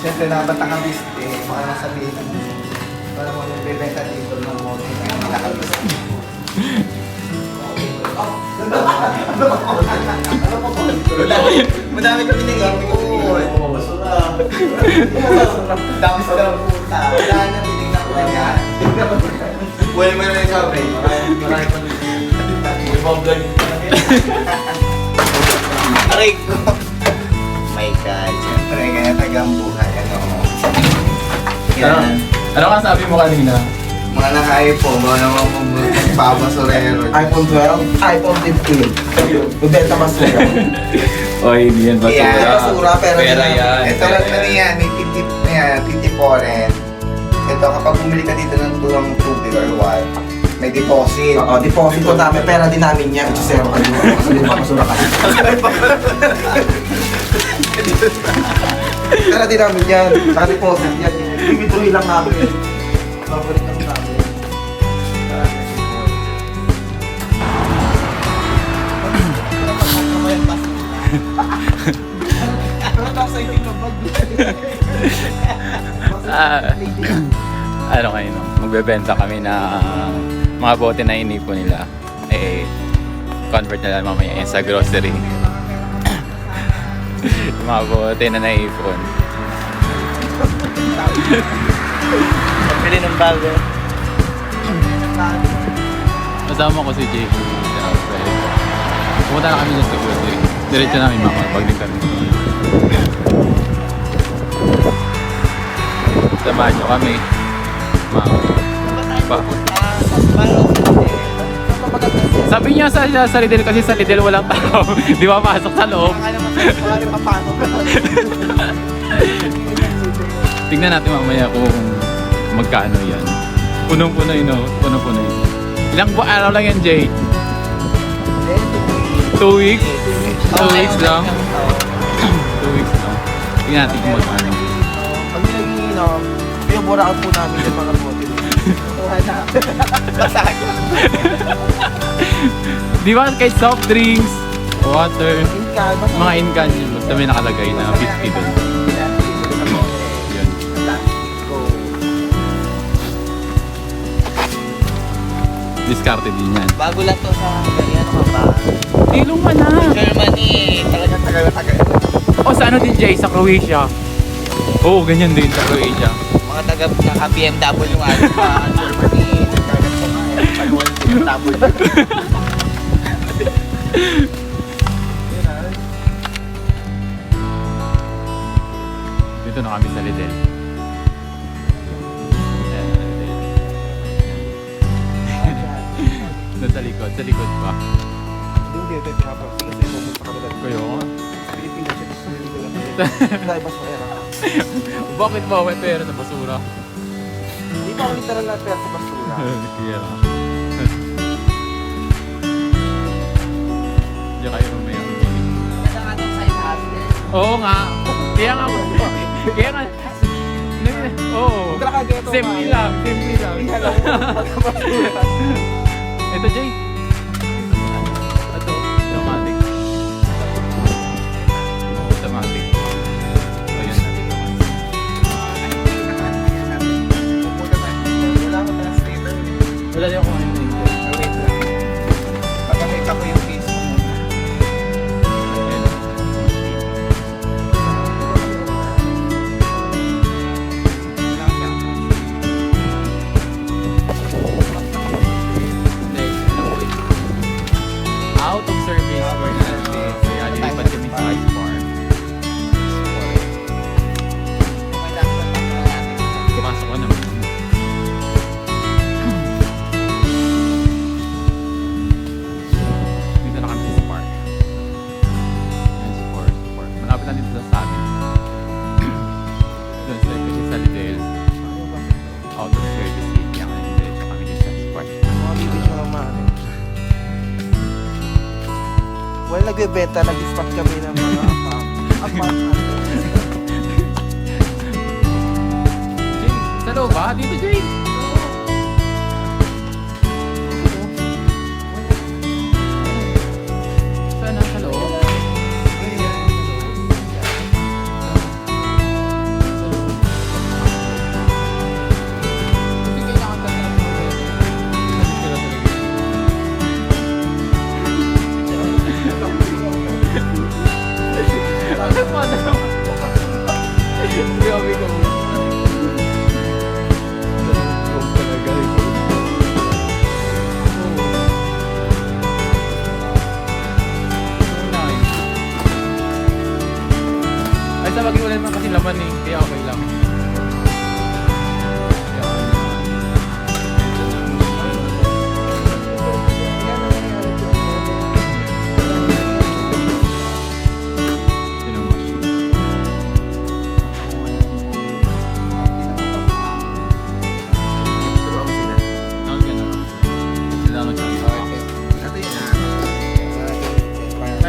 Siyempre, nabata kang list eh. Baka nasabihin ng para mo yung bebenta dito ng moto na nakalist. Madami kami nag-ipon. Dami sa puta. Wala na, tinignan ko na. Well, mo na yung sabi. Marami, pa rin. Aray ko. God. Siyempre, ganyan tagang buhay. Ano? Yan. Ano ka sabi mo kanina? Mga naka-iPhone, mga naman magpapasorero. iPhone 12, iPhone 15. Bebenta basura. O, hindi yan basura. Yan, basura, pera Pera yan. Ito lang na yan, may 50 na yan, 50 foreign. Ito, kapag bumili ka dito ng durang tubig or what, may deposit. Oo, deposit ko namin. Pera din namin yan. Ito zero ka din. Kasi basura ka. Pera din namin yan. Naka-deposit yan. Bibituloy lang namin. Favorite lang namin. Ah, ano kayo no? Magbebenta kami na mga bote na inipon nila. Eh, convert na lang mamaya yan sa grocery. Mga bote na naipon. Pili ng bago. Kasama ko si Jay. Pumunta na kami sa grocery. Diretso namin makapag din kami. Samahan nyo kami. Ma pa. Sabi niya sa, sa Lidl kasi sa Lidl walang tao. Di ba pasok sa loob? Tingnan natin mamaya kung magkano yan. Punong-puno yun, no? Punong-puno yun. Ilang bu- araw lang yan, Jay? Two weeks? Two weeks lang? Two weeks lang. Tingnan natin kung magkano. Pag nag-iinom, pinabura po namin yung mga bote. Di ba kay soft drinks, water, mga incan yun. Basta may nakalagay na 50 doon. Yun. Discarded din yan. Bago lang to sa ano ka ba? Di luma na. Germany, talagang tagal na tagal. O sa ano din, Jay? Sa Croatia. Oo, ganyan din sa Croatia. Mga taga naka BMW nga sa Germany. Talagang sa mga panuwal BMW. Dito na kami sa Lidl. Ayan, sa Lidl. Doon sa likod, sa likod pa. Hindi, hindi, pinapasok kasi pupunta kami doon. Kayo nga. Pilipinas gusto nila lang. Dahil basura. Bakit ba may pera sa basura? Hindi pa ako literal na pera sa basura. Kaya. Diyan kayo mamaya. Oo nga. Kaya nga. Kaya nga. Oo. Simple lang. Simple lang. Ito, Jay. Out of service Nagbebenta, nag-spot kami ng mga apam. Apam. Jay, sa loob ba? Dito, Jay. one.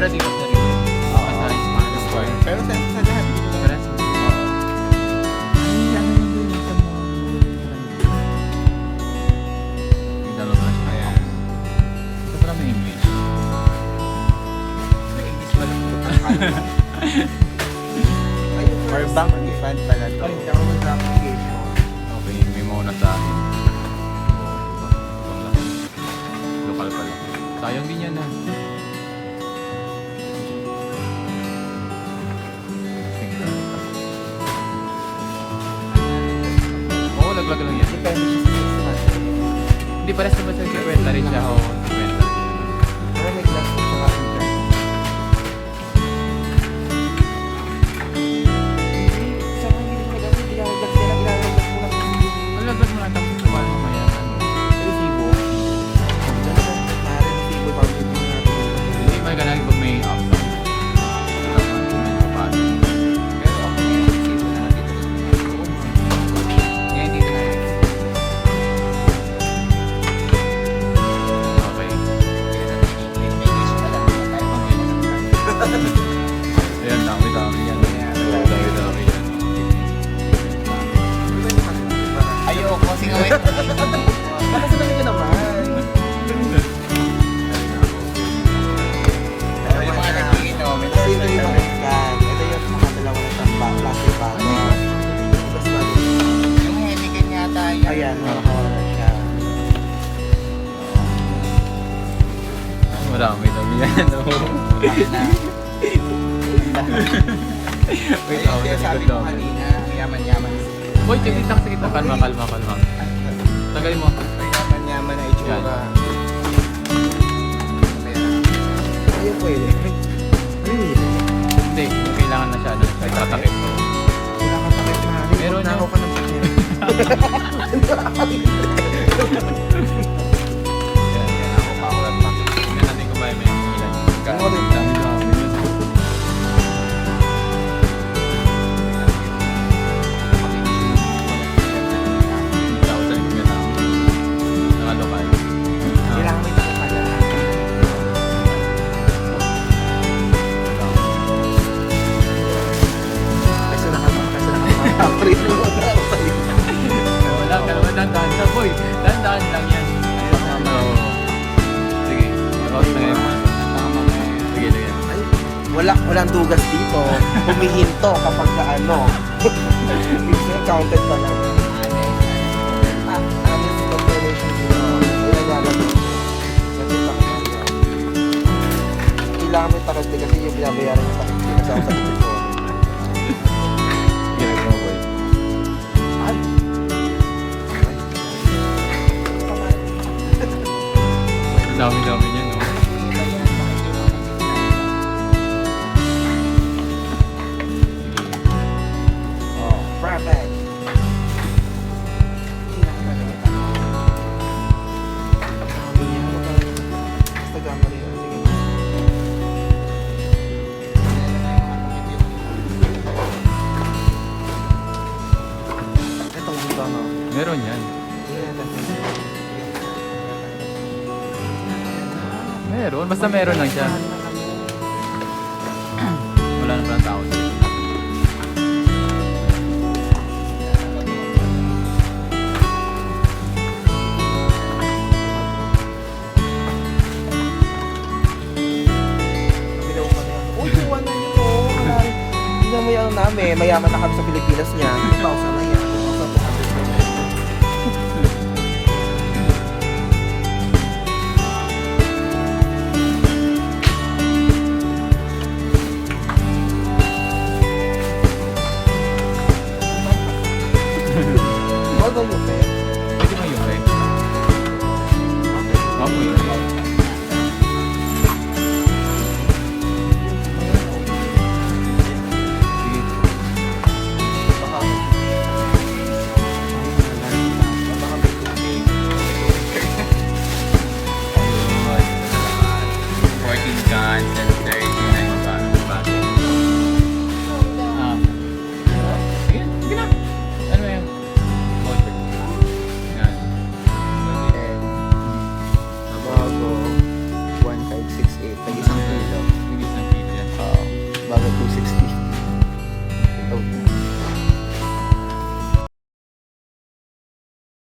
Pero di sa rin. Sa Square. Pero sa, sa lahat. Pero sa Ay, ano yun dun sa mga... May dalawa na siya. Ayan. Sobrang may English. May English pala po. Or bank refund pala to. Ay, ako mag-application. Okay, may mauna sa akin. Lahat. Lokal pala. Sayang din yan ah. Hindi naman sa 50 rin siya. Oo, Ayan, nakakawala na siya. Marami-dami yan. Wait, ako Kaya sa sabi likod ko kanina, yaman-yaman. Boy, sa kita. Kalma, kalma, kalma. Tagalin mo. Yaman-yaman na itsura. Ayun pwede. Ayun Hindi, kailangan na siya. Ano, may tatakip. Wala kang takip na. Meron na yun. ako ka ng. Yan, wala, walang dugas dito. Humihinto kapag ka ano. Counted pa lang. Kailangan may din kasi yung binabayaran yung takip din. Sa likod ko. Sige, mo, boy. Ay. Dami-dami Basta meron lang siya. Wala na palang tao yan. Uy, iwan na. Kunwari, Hindi na may ano namin, mayaman na kami sa Pilipinas niya. 2,000